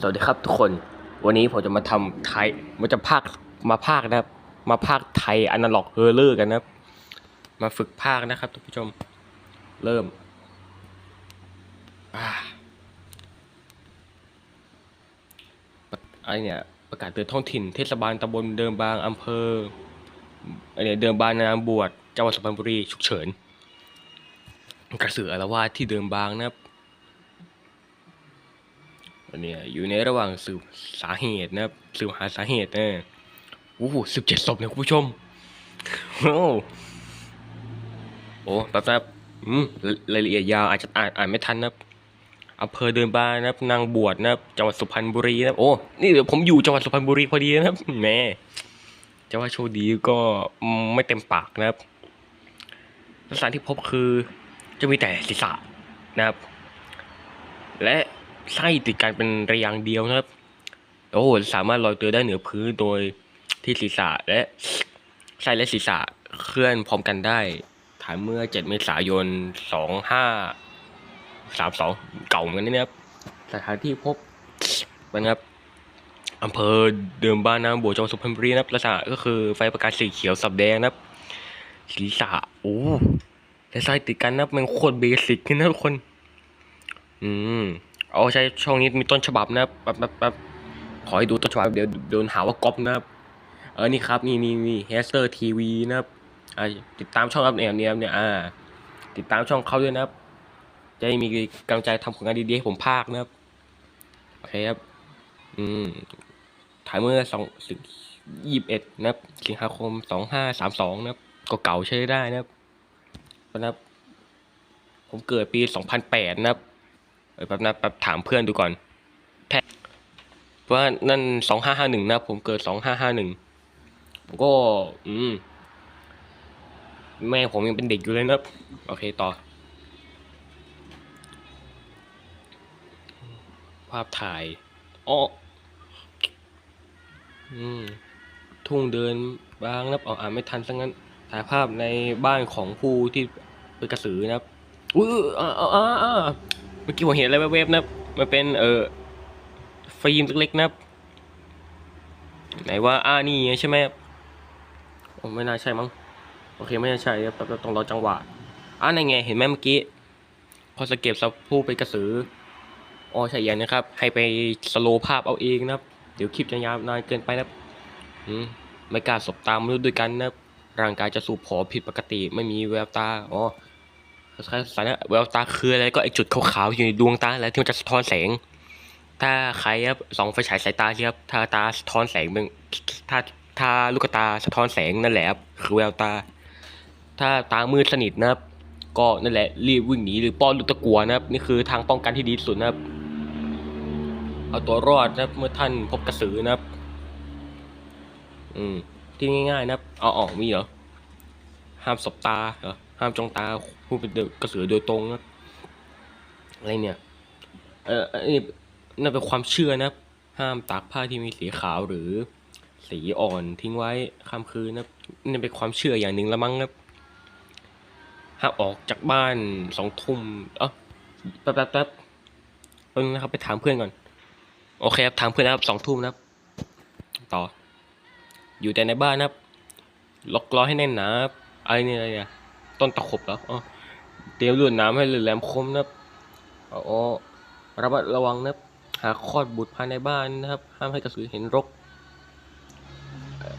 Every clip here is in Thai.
สวัสดีครับทุกคนวันนี้ผมจะมาทำไทยมันจะพากมาพากนะครับ มาพากไทยอนาล็อกเฮอร์เลอร์กันนะครับ มาฝึกพากนะครับทุกผู้ชมเริ่มอ่าไอเนี่ยประกาศเตือนท้องถิ่นเทศบาลตำบลเดิมบางอำเภอไอเนี่ยเดิมบางนามบวชจังหวัดสุพรรณบุรีฉุกเฉินกระสืออาละวาดที่เดิมบางนะครับ อันเนี้ยอยู่ในระหว่างสืบสาเหตุนะครับสืบหาสาเหตุนะโอ้โหสิบเจ็ดศพเนี่ยคุณผู้ชม โอ้โหโอ้แป๊บแป๊บอืมรายละเอียดยาวอาจจะอ่านอ่านไม่ทันนะครับอำเภอเดินบานนะครับนางบวชนะครับจังหวัดสุพรรณบุรีนะครับโอ้นี่เดี๋ยวผมอยู่จังหวัดสุพรรณบุรีพอดีนะครับแหม่จะว่าโชคดีก็ไม่เต็มปากนะครับลักษณะที่พบคือจะมีแต่ศีรษะนะครับ และ ไส้ติดกันเป็นระยางเดียวนะครับ โอ้โหสามารถลอยตัวได้เหนือพื้นโดยที่ศีรษะและไส้และศีรษะเคลื่อนพร้อมกันได้ถ่ายเมื่อ 7 เมษายน 2532 เก่าเหมือนกันนะครับสถานที่พบนะครับอำเภอเดิมบ้านน้ำบัวจังหวัดสุพรรณบุรีนะครับลักษณะก็คือไฟประกายสีเขียวสับแดงนะครับศีรษะโอ้และไส้ติดกันนะมันโคตรเบสิกนะทุกคน อืม เอาใช้ช่องนี้มีต้นฉบับนะครับแป๊บแป๊บแป๊บขอให้ดูต้นฉบับเดี๋ยวโดนหาว่าก๊อปนะครับ เออนี่ครับนี่นี่นี่เฮสเตอร์ทีวีนะครับอ่าติดตามช่องครับเนี่ยเนี่ยเนี่ยอ่าติดตามช่องเขาด้วยนะครับ จะได้มีกำลังใจทำผลงานดีๆให้ผมภาคนะครับโอเคครับอืมถ่ายเมื่อสองสิบยี่สิบเอ็ดนะครับสิงหาคมสองห้าสามสองนะครับ ก็เก่าใช้ได้นะครับนะครับ ผมเกิดปีสองพันแปดนะครับ เออแป๊บนะแป๊บถามเพื่อนดูก่อนแท้ว่านั่นสองห้าห้าหนึ่งนะผมเกิดสองห้าห้าหนึ่งผมก็ อืม แม่ผมยังเป็นเด็กอยู่เลยนะ โอเคต่อ ภาพถ่ายอ๋ออืม ทุ่งเดินบางนะครับเอาอ่านไม่ทันซะงั้นถ่ายภาพในบ้านของผู้ที่เป็นกระสือนะครับอุ้ยอ่าอ่าอ่าอ่า เมื่อกี้ผมเห็นอะไรแวบๆนะครับมันเป็นเออฟิล์มเล็กๆนะครับไหนว่าอ่านี่ใช่ไหมครับผมไม่น่าใช่มั้งโอเคไม่น่าใช่ครับต่ต้องรอจังหวะอ่าในไงเห็นไหมเมื่อกี้พอสเก็ตสับผู้ไปกระสืออ๋อใช่ย่างนะครับ ให้ไปสโลว์ภาพเอาเองนะครับ เดี๋ยวคลิปจะยาวนานเกินไปนะครับไม่กล้าสบตามมนุษย์ด้วยกันนะครับร่างกายจะสูบผอมผิดปกติไม่มีแววตาอ๋อ คล้ายๆสาระแววตาคืออะไรก็ไอจุดขาวๆอยู่ในดวงตาอะไรที่มันจะสะท้อนแสง ถ้าใครครับสองไฟฉายสายตาสิครับถ้าตาสะท้อนแสงเป็นถ้าถ้าลูกตาสะท้อนแสงนั่นแหละครับคือแววตา ถ้าตามืดสนิทนะครับ ก็นั่นแหละรีบวิ่งหนีหรือป้อนลูกตะกัวนะครับ นี่คือทางป้องกันที่ดีสุดนะครับ เอาตัวรอดนะครับเมื่อท่านพบกระสือนะครับ อืมที่ง่ายๆนะครับเอาออกมีเหรอห้ามสบตาเหรอ ห้ามจ้องตาผู้เป็นกระสือโดยตรงนะอะไรเนี่ย เอออันนี้นั่นเป็นความเชื่อนะห้ามตากผ้าที่มีสีขาวหรือ สีอ่อนทิ้งไว้ค่ำคืนนะนี่เป็นความเชื่ออย่างหนึ่งละมั้งครับห้ามออกจากบ้านสองทุ่มเอ้าแป๊บแป๊บแป๊บแป๊บนึงนะครับไปถามเพื่อนก่อน โอเคครับถามเพื่อนนะครับสองทุ่มนะครับ ต่อ อยู่แต่ในบ้านนะครับล็อกล้อให้แน่นหนาครับอะไรเนี่ยอะไรเนี่ย ต้นตะขบเหรออ๋อเตรียมลวดน้ำให้แหลมคมนะครับอ๋อระมัดระวังนะครับ หาคลอดบุตรภายในบ้านนะครับ ห้ามให้กระสือเห็นรก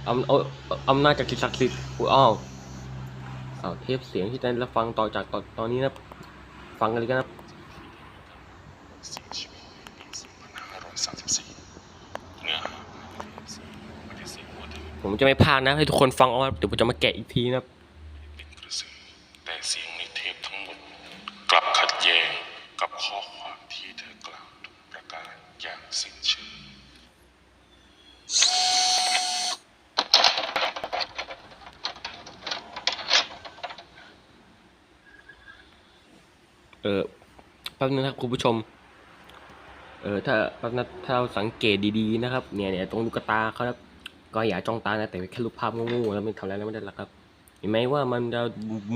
เอาเอาเอาอำนาจจากสิ่งศักดิ์สิทธิ์อ้าวอ้าวเทปเสียงที่ได้รับฟังต่อจากตอนตอนนี้นะครับ ฟังกันเลยกันนะครับผมจะไม่พลาดนะให้ทุกคนฟังเอาเดี๋ยวผมจะมาแกะอีกทีนะครับ เออแป๊บนึงนะครับคุณผู้ชม เออถ้าแป๊บนึงถ้าเราสังเกตดีๆนะครับ เนี่ยเนี่ยตรงลูกตาเขาครับ ก็อย่าจ้องตานะแต่แค่รูปภาพโง่ๆแล้วมันทำอะไรแล้วไม่ได้หรอกครับ เห็นไหมว่ามันจะ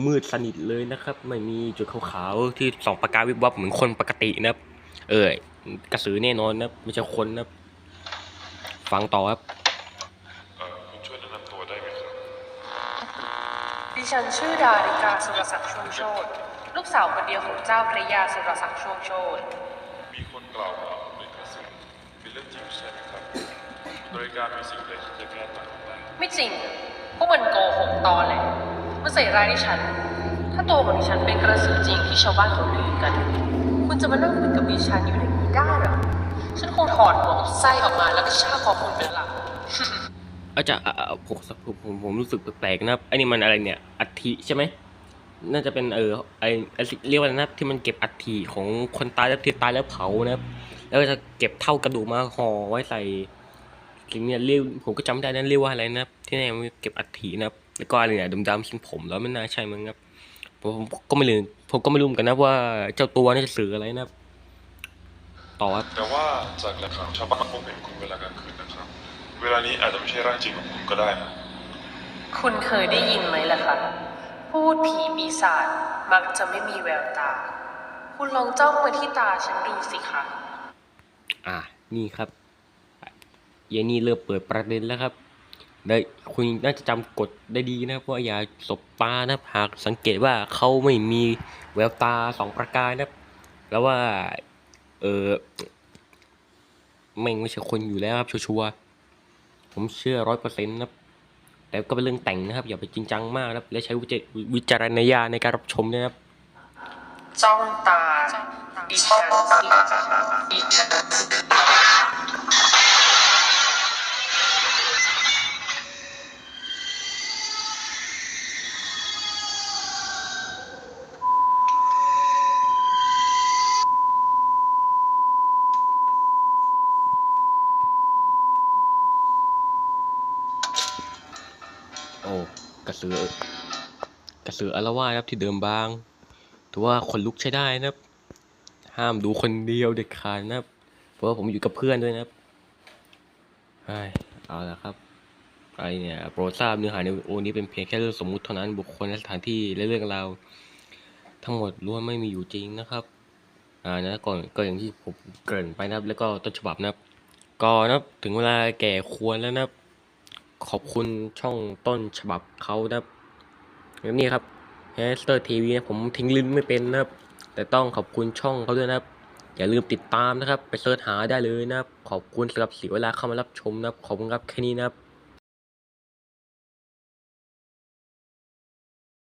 มืดสนิทเลยนะครับ ไม่มีจุดขาวๆที่ส่องประกายวิบวับเหมือนคนปกตินะครับ เออกระสือแน่นอนนะครับไม่ใช่คนนะครับฟังต่อครับเอ่อคุณช่วยแนะนำตัวได้ไหมครับดิฉันชื่อดาริกาสุรศักดิ์ช่วงโชต ลูกสาวคนเดียวของเจ้าพระยาสุรศักดิ์ช่วงโชตมีคนกล่าวว่าคุณเป็นกระสือเป็นเรื่องจริงใช่ไหมครับ โดยการมีสิ่งใดที่จะแก้ต่างได้ไม่จริง พวกมันโกหกตอแหละมันใส่ร้ายดิฉัน ถ้าตัวของดิฉันเป็นกระสือจริงที่ชาวบ้านเขาลือกัน คุณจะมานั่งคุยกับดิฉันอยู่ในนี้ได้เหรอ ฉันคงถอดหัวกับไส้ออกมาแล้วก็ชาคอคุณไปแล้วล่ะอาจจะอะอะผมผมผมผมรู้สึกแปลกๆนะครับไอ้นี่มันอะไรเนี่ยอัฐิใช่ไหม น่าจะเป็นเออไอไอ้เรียกว่าอะไรนะครับที่มันเก็บอัฐิของคนตายแล้วที่ตายแล้วเผานะครับ แล้วก็จะเก็บเท่ากระดูกมาห่อไว้ใส่สิ่งเนี้ยเรียกผมก็จำไม่ได้นั่นเรียกว่าอะไรนะครับที่นี่มันเก็บอัฐินะครับแล้วก็อะไรเนี่ยดำๆชิ้นผมแล้วไม่น่าใช่มั้งครับผมผมก็ไม่รู้ผมก็ไม่รู้เหมือนกันนะว่าเจ้าตัวนี่จะสื่ออะไรนะครับ ต่อครับแต่ว่าจากหลักฐานชาวบ้านพบเห็นคุณเวลากลางคืนนะครับ เวลานี้อาจจะไม่ใช่ร่างจริงของคุณก็ได้นะ คุณเคยได้ยินไหมล่ะคะ พูดผีปีศาจมักจะไม่มีแววตา คุณลองจ้องมาที่ตาฉันดูสิคะ อ่านี่ครับเยนี่เริ่มเปิดประเด็นแล้วครับ ได้คุณน่าจะจำกฎได้ดีนะครับว่าอย่าสบตานะหากสังเกตว่าเขาไม่มีแววตาสองประการนะแล้วว่า เออแม่งไม่ใช่คนอยู่แล้วครับชัวร์ผมเชื่อร้อยเปอร์เซ็นต์นะ แต่ก็เป็นเรื่องแต่งนะครับ อย่าไปจริงจังมากนะครับ และใช้วิจวจารณญาณในการรับชมนะครับ จ้องตาดิฉันดิฉัน สือกระสืออารวาสครับที่เดิมบางถือว่าคนลุกใช้ได้นะครับ ห้ามดูคนเดียวเด็ดขาดนะครับ เพราะว่าผมอยู่กับเพื่อนด้วยนะครับไอ้ยเอาละครับไอเนี่ยโปรดทราบเนื้อหาในวิดีโอนี้เป็นเพียงแค่เรื่องสมมุติเท่านั้นบุคคลและสถานที่และเรื่องราวทั้งหมดล้วนไม่มีอยู่จริงนะครับอ่านะก่อนก็อย่างที่ผมเกริ่นไปนะครับ แล้วก็ต้นฉบับนะครับก็นะครับถึงเวลาแก่ควรแล้วนะครับ ขอบคุณช่องต้นฉบับเขานะครับแล้วนี่ครับแฮสเตอร์ทีวีนะผมทิ้งลิงก์ไม่เป็นนะครับ แต่ต้องขอบคุณช่องเขาด้วยนะครับ อย่าลืมติดตามนะครับ ไปเสิร์ชหาได้เลยนะครับ ขอบคุณสำหรับเสียเวลาเข้ามารับชมนะครับ ขอบคุณครับแค่นี้นะครับ